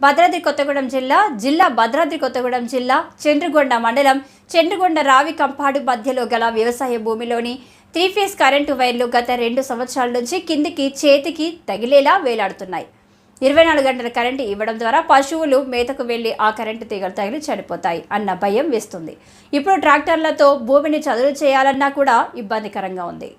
భద్రాద్రి కొత్తగూడెం జిల్లా జిల్లా భద్రాద్రి కొత్తగూడెం జిల్లా చంద్రగొండ మండలం చంద్రగొండ రావి కంపాడు మధ్యలో గల వ్యవసాయ భూమిలోని త్రీ ఫేస్ కరెంటు వైర్లు గత రెండు సంవత్సరాల నుంచి కిందికి చేతికి తగిలేలా వేలాడుతున్నాయి. ఇరవై నాలుగు గంటల కరెంటు ఇవ్వడం ద్వారా పశువులు మేతకు వెళ్ళి ఆ కరెంటు తీగలు తగిలి చనిపోతాయి అన్న భయం వేస్తుంది. ఇప్పుడు ట్రాక్టర్లతో భూమిని చదును చేయాలన్నా కూడా ఇబ్బందికరంగా ఉంది.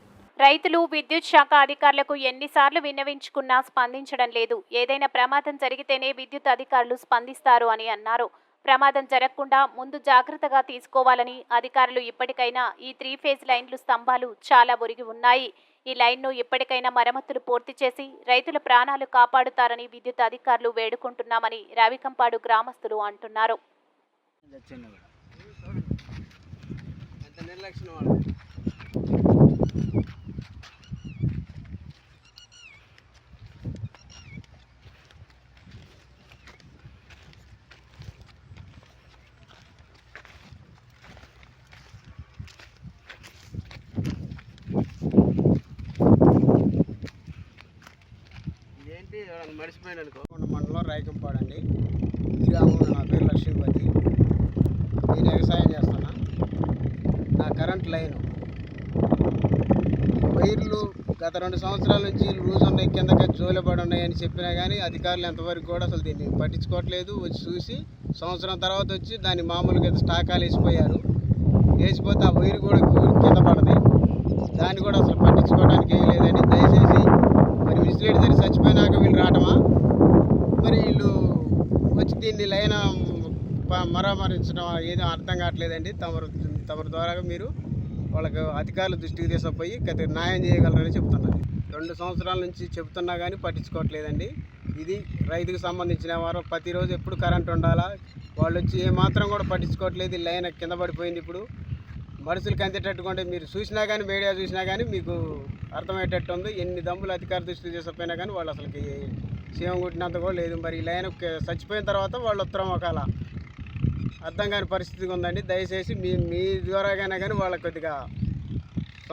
రైతులు విద్యుత్ శాఖ అధికారులకు ఎన్నిసార్లు విన్నవించుకున్నా స్పందించడం లేదు. ఏదైనా ప్రమాదం జరిగితేనే విద్యుత్ అధికారులు స్పందిస్తారు అని అన్నారు. ప్రమాదం జరగకుండా ముందు జాగ్రత్తగా తీసుకోవాలని అధికారులు ఇప్పటికైనా ఈ త్రీ ఫేజ్ లైన్లు స్తంభాలు చాలా ఒరిగి ఉన్నాయి. ఈ లైన్ను ఇప్పటికైనా మరమ్మతులు పూర్తి చేసి రైతుల ప్రాణాలు కాపాడుతారని విద్యుత్ అధికారులు వేడుకుంటున్నామని రావికంపాడు గ్రామస్తులు అంటున్నారు. మండలం రాయకంపాడండి ఈ గ్రామంలో నా పేరు లక్ష్మీపతి. నేను వ్యవసాయం చేస్తున్నా. నా కరెంట్ లైన్. వైర్లు గత రెండు సంవత్సరాల నుంచి లూజ్ ఉన్నాయి కిందకి జోలబడి ఉన్నాయని చెప్పినా కానీ అధికారులు ఎంతవరకు కూడా అసలు దీన్ని పట్టించుకోవట్లేదు. వచ్చి చూసి సంవత్సరం తర్వాత వచ్చి దాన్ని మామూలుగా స్టాకాలు వేసిపోయారు వేసిపోతే ఆ వైర్ కూడా కింద పడదు దాన్ని కూడా అసలు పట్టించుకోవడానికి ఏం లేదండి దయచేసి మరి మరి చచ్చిపోయినాక వీళ్ళు రావటమా? మరి వీళ్ళు వచ్చి దీన్ని లైన్ మరామరించడం ఏదో అర్థం కావట్లేదండి. తమరు తమరి ద్వారా మీరు వాళ్ళకు అధికారుల దృష్టికి తీసుకుపోయి గత న్యాయం చేయగలరని చెప్తున్నది రెండు సంవత్సరాల నుంచి చెప్తున్నా కానీ పట్టించుకోవట్లేదండి. ఇది రైతుకు సంబంధించిన వారు ప్రతిరోజు ఎప్పుడు కరెంట్ ఉండాలా? వాళ్ళు వచ్చి ఏ మాత్రం కూడా పట్టించుకోవట్లేదు. లైన్ కింద పడిపోయింది ఇప్పుడు. మనుషులకి అందేటట్టుకుంటే మీరు చూసినా కానీ మీడియా చూసినా కానీ మీకు అర్థమయ్యేటట్టు ఉంది. ఎన్ని దమ్ములు అధికార దృష్టికి తీసుకుపోయినా కానీ వాళ్ళు అసలుకి సీఎం కొట్టినంత కూడా లేదు. మరి లైన్ చచ్చిపోయిన తర్వాత వాళ్ళు ఉత్తరం ఒకలా. అర్థం కాని పరిస్థితిగా ఉందండి. దయచేసి మీ మీ ద్వారాగైనా కానీ వాళ్ళ కొద్దిగా